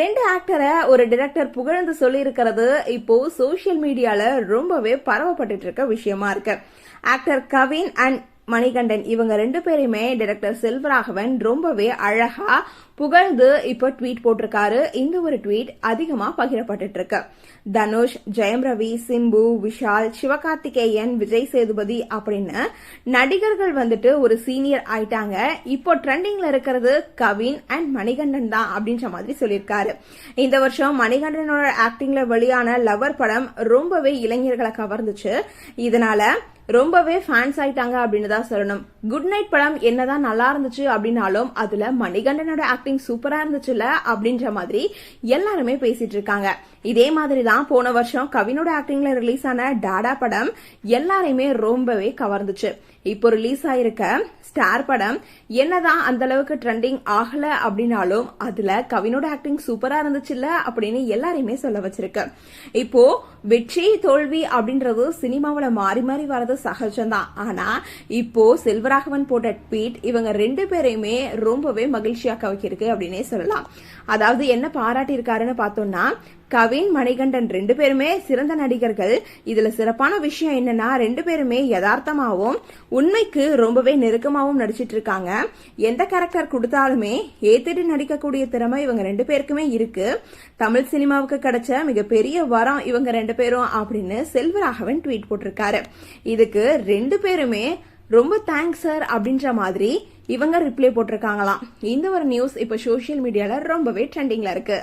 ரெண்டு ஆக்டரை ஒரு டிரெக்டர் புகழ்ந்து சொல்லியிருக்கிறது இப்போ சோஷியல் மீடியால ரொம்பவே பரவப்பட்டு இருக்க விஷயமா இருக்கு. ஆக்டர் கவின் அண்ட் மணிகண்டன் இவங்க ரெண்டு பேருமே டைரக்டர் செல்வராகவன் ரொம்பவே அழகா புகழ்ந்து இப்போ ட்வீட் போட்டிருக்காரு. இந்த ஒரு ட்வீட் அதிகமா பகிரப்பட்டு இருக்கு தனுஷ் ஜெயம் ரவி சிம்பு விஷால் சிவகார்த்திகேயன் விஜய் சேதுபதி அப்படின்னு நடிகர்கள் வந்துட்டு ஒரு சீனியர் ஆயிட்டாங்க. இப்போ ட்ரெண்டிங்ல இருக்கிறது கவின் அண்ட் மணிகண்டன் தான் அப்படின்ற மாதிரி சொல்லியிருக்காரு. இந்த வருஷம் மணிகண்டனோட ஆக்டிங்ல வெளியான லவர் படம் ரொம்பவே இளைஞர்களை கவர்ந்துச்சு. இதனால ரொம்பவே ஃபேன்ஸ் ஆயிட்டாங்க அப்படின்னு தான் சொல்லணும். குட் நைட் படம் என்னதான் நல்லா இருந்துச்சு அப்படின்னாலும் அதுல மணிகண்டனோட ஆக்டிங் சூப்பரா இருந்துச்சுல அப்படின்ற மாதிரி எல்லாருமே பேசிட்டு இருக்காங்க. இதே மாதிரி தான் போன வருஷம் கவினோட ஆக்டிங்ல ரிலீஸ் ஆன டாடா படம் எல்லாரையுமே ரொம்பவே கவர்ந்துச்சு. இப்போ ரிலீஸ் ஆயிருக்க ஸ்டார் படம் என்னதான் அந்த அளவுக்கு ட்ரெண்டிங் ஆகல அப்படின்னாலும் அதுல கவினோட ஆக்டிங் சூப்பரா இருந்துச்சுல்ல அப்படின்னு எல்லாரையுமே சொல்ல வச்சிருக்கு. இப்போ வெற்றி தோல்வி அப்படின்றது சினிமாவில் மாறி மாறி வர்றது சகஜம்தான். ஆனால் இப்போ செல்வராகவன் போட்ட ட்வீட் இவங்க ரெண்டு பேரையுமே ரொம்பவே மகிழ்ச்சியாக்க வைக்கிருக்கு அப்படின்னே சொல்லலாம். அதாவது என்ன பாராட்டியிருக்காருன்னு பார்த்தோம்னா கவின் மணிகண்டன் ரெண்டு பேருமே சிறந்த நடிகர்கள். இதுல சிறப்பான விஷயம் என்னன்னா ரெண்டு பேருமே யதார்த்தமாகவும் உண்மைக்கு ரொம்பவே நெருக்கமாகவும் நடிச்சிட்டு இருக்காங்க. எந்த கேரக்டர் கொடுத்தாலுமே ஏத்திட்டு நடிக்கக்கூடிய திறமை இவங்க ரெண்டு பேருக்குமே இருக்கு. தமிழ் சினிமாவுக்கு கிடைச்ச மிகப்பெரிய வரம் இவங்க ரெண்டு பேரும் அப்படின்னு செல்வராகவன் ட்வீட் போட்டிருக்காரு. இதுக்கு ரெண்டு பேருமே ரொம்ப தேங்க்ஸ் சார் அப்படின்ற மாதிரி இவங்க ரிப்ளை போட்டிருக்காங்களாம். இந்த ஒரு நியூஸ் இப்போ சோஷியல் மீடியால ரொம்பவே ட்ரெண்டிங்ல இருக்கு.